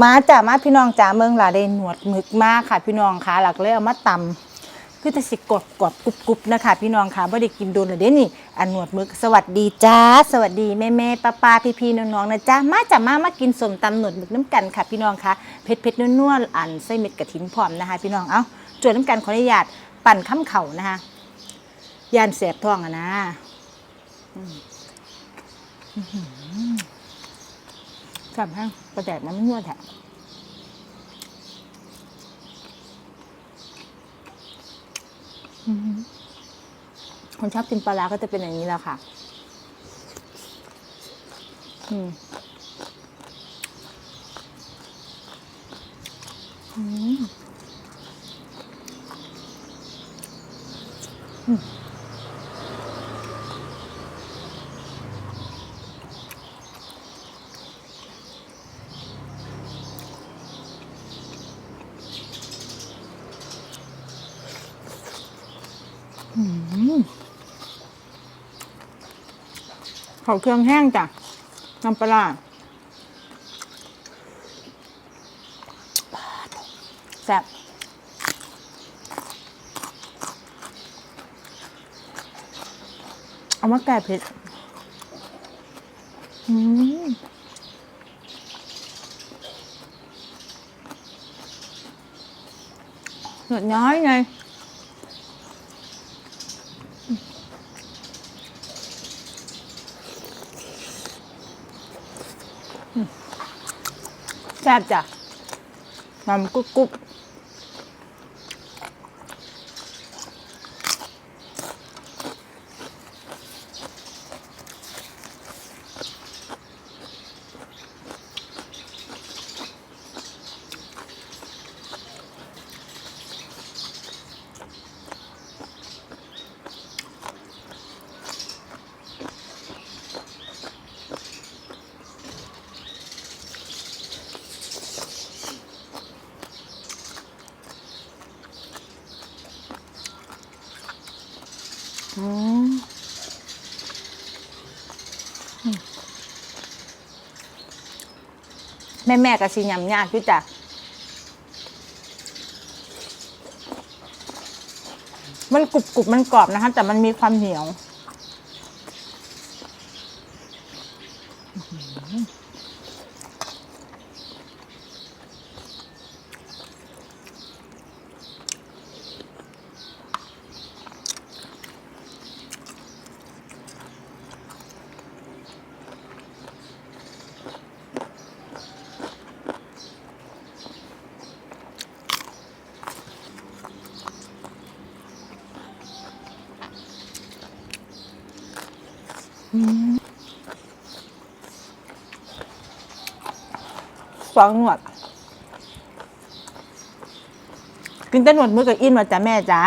มาจ้ามาพี่น้องจ้าเมืองลาได้หนวดหมึกมากค่ะ พี่น้องค่ะหลักเลยเอามาตำคือจะสิกดกดกรุบกรุบนะคะพี่น้องค่ะไม่ได้กินโดนเลยเด้นี่อันหนวดมึกสวัสดีจ้า สวัสดีแม่แม่ป้าป้าพี่พี่น้องๆนะจ้ามาจ้ามามากินสมตำหนวดมึกน้ำกันค่ะ พี่น้องค่ะเผ็ดเผ็ดนัวๆอันไส้เม็ดกระถินพร้อมนะคะ พี่น้องเอ้าจวดน้ำกันขออนุญาตปั่นข้ามเข่านะคะยานแสบท้องอะนะ อืมอื้อหือจับห้างประแดดนไม่นวดแท้คนชอบกินปลาร้าก็จะเป็นอย่างนี้แหละค่ะ อืมอืม เขาเครื่องแห้งจ้ะน้ำปลาแซ่บเอามาแก่เผ็ดอืมหนวดน้อยไง แซ่บจ้ะน้ำกรุบกรุบ ม่แม่ก็สิยำยากอยู่จ้ะมันกรุบกรุบมันกรอบนะคะ แต่มันมีความเหนียว สองหนวด กินแต่หนวดมือกับอินมาจ้ะแม่จ้า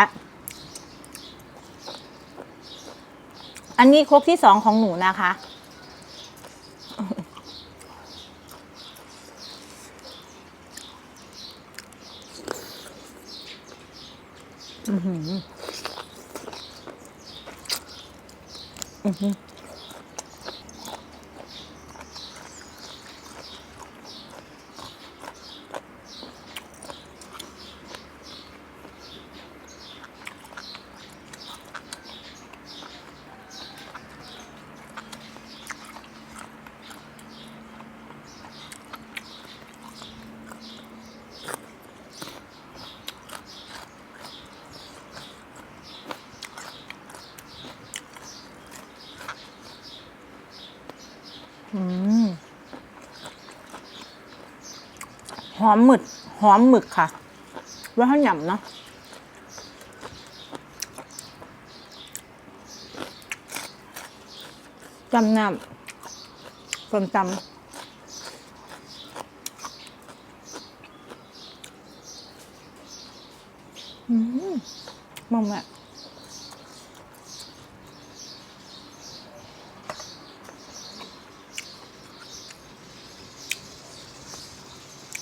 อันนี้ครกที่สองของหนูนะคะ อือหือ อือหืออื หอมหมึกหอมหมึกค่ะว่าข้าวหยำเนาะจำนำส้มตำอืมม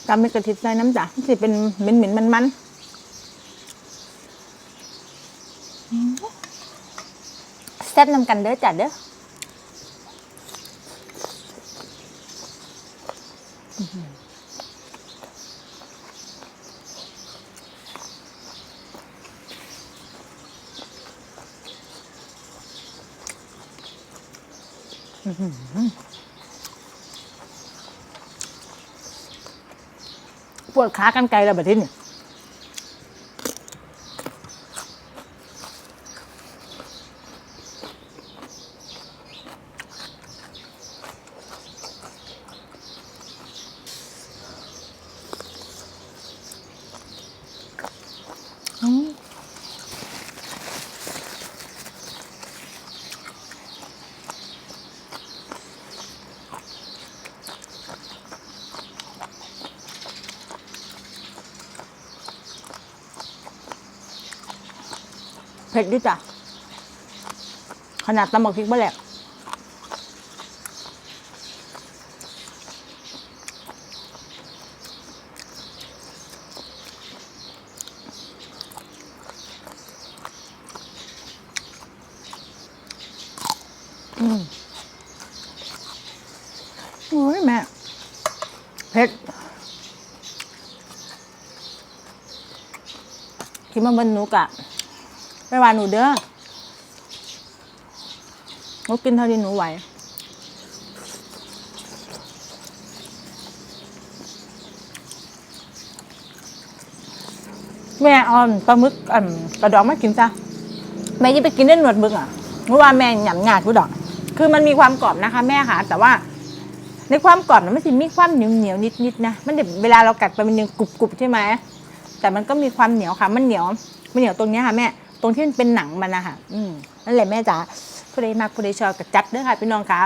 ตำเป็นกระติดใส่น้ำจ้ะสิเป็นเหม็นเหม็นมันมันแซ่บนำกันเด้อจ้ะเด้ออืม ปวดขากันไกลแล้วแบบนี้ เผ็ดดิจ้ะ ขนาดตำบักพริกบ่แหลกอืมโอ้ยแม่เผ็ดคิดมาเบิ้นหนูกะ ไม่ว่าหนูเด้อหนูกินเท่าที่หนูไหวแม่เออนปลาหมึกอ่ำกระดองมากินจ้ะแม่อยิ่ไปกินได้หนวดมึกอะเพราะว่าแม่หยำหยาดกูดอก คือมันมีความกรอบนะคะ แม่ค่ะ แต่ว่า ในความกรอบนะมันจะมีความเหนียวเหนียวนิดนิดๆนะมันเดี๋ยวเวลาเรากัดไปมันยังกรุบกรุบใช่ไหมแต่มันก็มีความเหนียวค่ะ มันเหนียวมันเหนียวตรงนี้ค่ะแม่ รงที่มันเป็นหนังมันนะคะอืมนั่นแหละแม่จ๋าผู้ใดมากผู้ใดชอบกับจัดเด้อค่ะพี่น้องคะ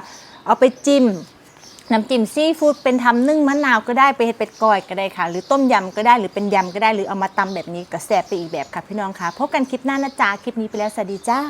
เอาไปจิ้มน้ำจิ้มซีฟู้ดเป็นทำนึ่งมะนาวก็ได้ไปเห็ดเป็ดก้อยก็ได้ค่ะ หรือต้มยำก็ได้หรือเป็นยำก็ได้หรือเอามาตำแบบนี้ก็แซ่บไปอีกแบบค่ะพี่น้องค่ะพบกันคลิปหน้านะจ๊ะคลิปนี้ไปแล้วสวัสดีจ้า